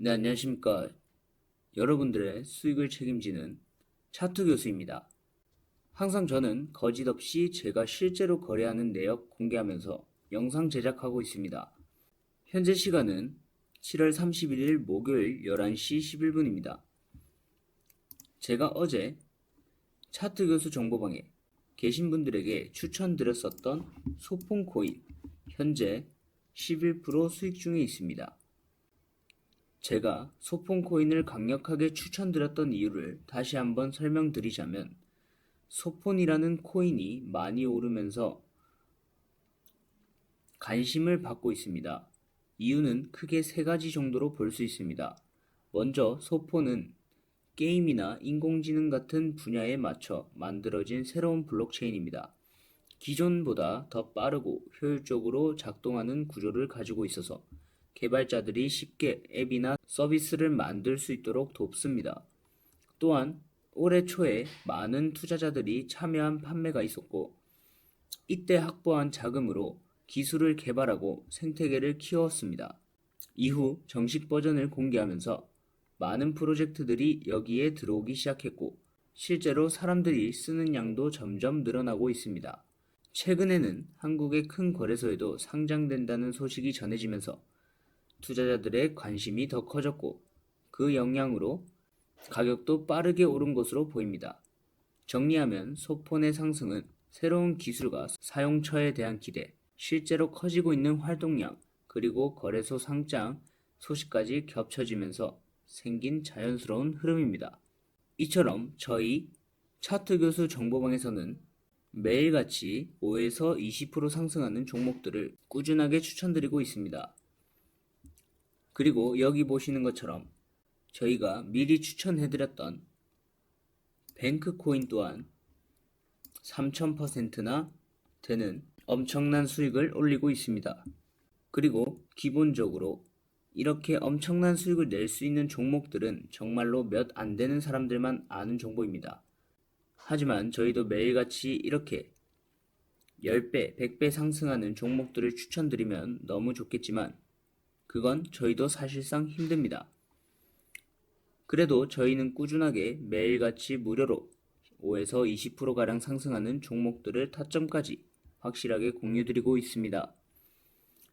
네, 안녕하십니까. 여러분들의 수익을 책임지는 차트 교수입니다. 항상 저는 거짓 없이 제가 실제로 거래하는 내역 공개하면서 영상 제작하고 있습니다. 현재 시간은 7월 31일 목요일 11시 11분입니다. 제가 어제 차트 교수 정보방에 계신 분들에게 추천드렸었던 소폰코인 현재 11% 수익 중에 있습니다. 제가 소폰코인을 강력하게 추천드렸던 이유를 다시 한번 설명드리자면 소폰이라는 코인이 많이 오르면서 관심을 받고 있습니다. 이유는 크게 세 가지 정도로 볼 수 있습니다. 먼저 소폰은 게임이나 인공지능 같은 분야에 맞춰 만들어진 새로운 블록체인입니다. 기존보다 더 빠르고 효율적으로 작동하는 구조를 가지고 있어서 개발자들이 쉽게 앱이나 서비스를 만들 수 있도록 돕습니다. 또한 올해 초에 많은 투자자들이 참여한 판매가 있었고 이때 확보한 자금으로 기술을 개발하고 생태계를 키웠습니다. 이후 정식 버전을 공개하면서 많은 프로젝트들이 여기에 들어오기 시작했고 실제로 사람들이 쓰는 양도 점점 늘어나고 있습니다. 최근에는 한국의 큰 거래소에도 상장된다는 소식이 전해지면서 투자자들의 관심이 더 커졌고 그 영향으로 가격도 빠르게 오른 것으로 보입니다. 정리하면 소폰의 상승은 새로운 기술과 사용처에 대한 기대, 실제로 커지고 있는 활동량, 그리고 거래소 상장 소식까지 겹쳐지면서 생긴 자연스러운 흐름입니다. 이처럼 저희 차트 교수 정보방에서는 매일같이 5에서 20% 상승하는 종목들을 꾸준하게 추천드리고 있습니다. 그리고 여기 보시는 것처럼 저희가 미리 추천해드렸던 뱅크코인 또한 3000%나 되는 엄청난 수익을 올리고 있습니다. 그리고 기본적으로 이렇게 엄청난 수익을 낼 수 있는 종목들은 정말로 몇 안 되는 사람들만 아는 정보입니다. 하지만 저희도 매일같이 이렇게 10배, 100배 상승하는 종목들을 추천드리면 너무 좋겠지만 그건 저희도 사실상 힘듭니다. 그래도 저희는 꾸준하게 매일같이 무료로 5에서 20%가량 상승하는 종목들을 타점까지 확실하게 공유드리고 있습니다.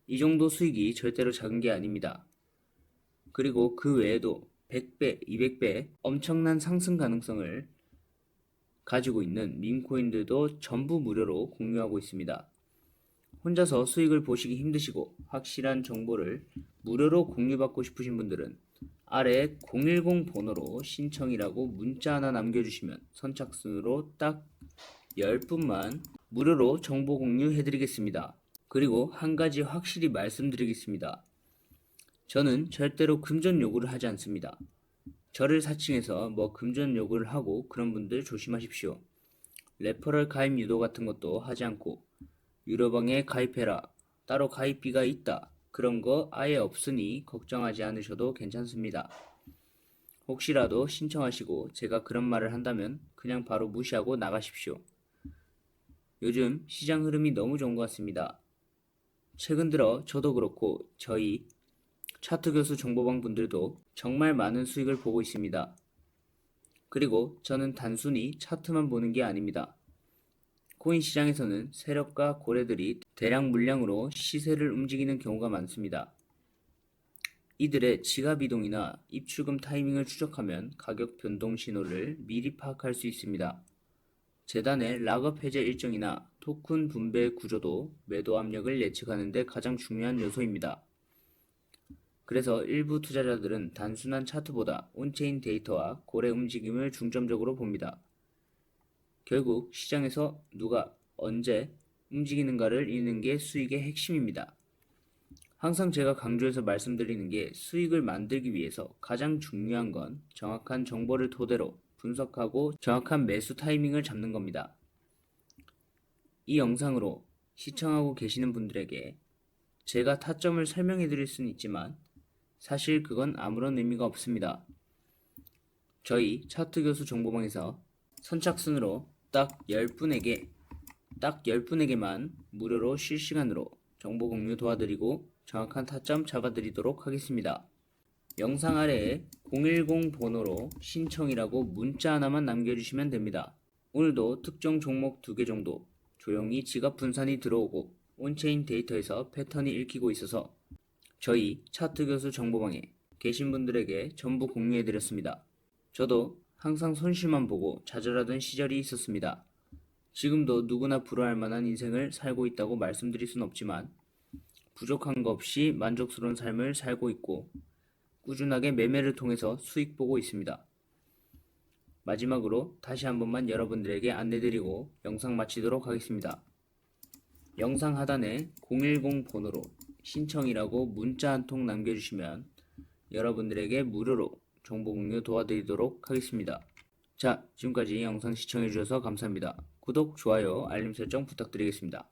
이 정도 수익이 절대로 작은 게 아닙니다. 그리고 그 외에도 100배, 200배 엄청난 상승 가능성을 가지고 있는 밈코인들도 전부 무료로 공유하고 있습니다. 혼자서 수익을 보시기 힘드시고 확실한 정보를 무료로 공유받고 싶으신 분들은 아래 010 번호로 신청이라고 문자 하나 남겨주시면 선착순으로 딱 10분만 무료로 정보 공유해드리겠습니다. 그리고 한 가지 확실히 말씀드리겠습니다. 저는 절대로 금전 요구를 하지 않습니다. 저를 사칭해서 뭐 금전 요구를 하고 그런 분들 조심하십시오. 레퍼럴 가입 유도 같은 것도 하지 않고 유료방에 가입해라. 따로 가입비가 있다. 그런 거 아예 없으니 걱정하지 않으셔도 괜찮습니다. 혹시라도 신청하시고 제가 그런 말을 한다면 그냥 바로 무시하고 나가십시오. 요즘 시장 흐름이 너무 좋은 것 같습니다. 최근 들어 저도 그렇고 저희 차트 교수 정보방 분들도 정말 많은 수익을 보고 있습니다. 그리고 저는 단순히 차트만 보는 게 아닙니다. 코인 시장에서는 세력과 고래들이 대량 물량으로 시세를 움직이는 경우가 많습니다. 이들의 지갑 이동이나 입출금 타이밍을 추적하면 가격 변동 신호를 미리 파악할 수 있습니다. 재단의 락업 해제 일정이나 토큰 분배 구조도 매도 압력을 예측하는 데 가장 중요한 요소입니다. 그래서 일부 투자자들은 단순한 차트보다 온체인 데이터와 고래 움직임을 중점적으로 봅니다. 결국 시장에서 누가 언제 움직이는가를 읽는 게 수익의 핵심입니다. 항상 제가 강조해서 말씀드리는 게 수익을 만들기 위해서 가장 중요한 건 정확한 정보를 토대로 분석하고 정확한 매수 타이밍을 잡는 겁니다. 이 영상으로 시청하고 계시는 분들에게 제가 타점을 설명해 드릴 수는 있지만 사실 그건 아무런 의미가 없습니다. 저희 차트 교수 정보방에서 선착순으로 딱 10분에게 딱 10분에게만 무료로 실시간으로 정보 공유 도와드리고 정확한 타점 잡아드리도록 하겠습니다. 영상 아래에 010 번호로 신청이라고 문자 하나만 남겨주시면 됩니다. 오늘도 특정 종목 두개 정도 조용히 지갑 분산이 들어오고 온체인 데이터에서 패턴이 읽히고 있어서 저희 차트 교수 정보방에 계신 분들에게 전부 공유해드렸습니다. 저도 항상 손실만 보고 좌절하던 시절이 있었습니다. 지금도 누구나 부러워할 만한 인생을 살고 있다고 말씀드릴 순 없지만 부족한 거 없이 만족스러운 삶을 살고 있고 꾸준하게 매매를 통해서 수익 보고 있습니다. 마지막으로 다시 한 번만 여러분들에게 안내드리고 영상 마치도록 하겠습니다. 영상 하단에 010 번호로 신청이라고 문자 한 통 남겨주시면 여러분들에게 무료로 정보 공유 도와드리도록 하겠습니다. 자, 지금까지 영상 시청해주셔서 감사합니다. 구독, 좋아요, 알림 설정 부탁드리겠습니다.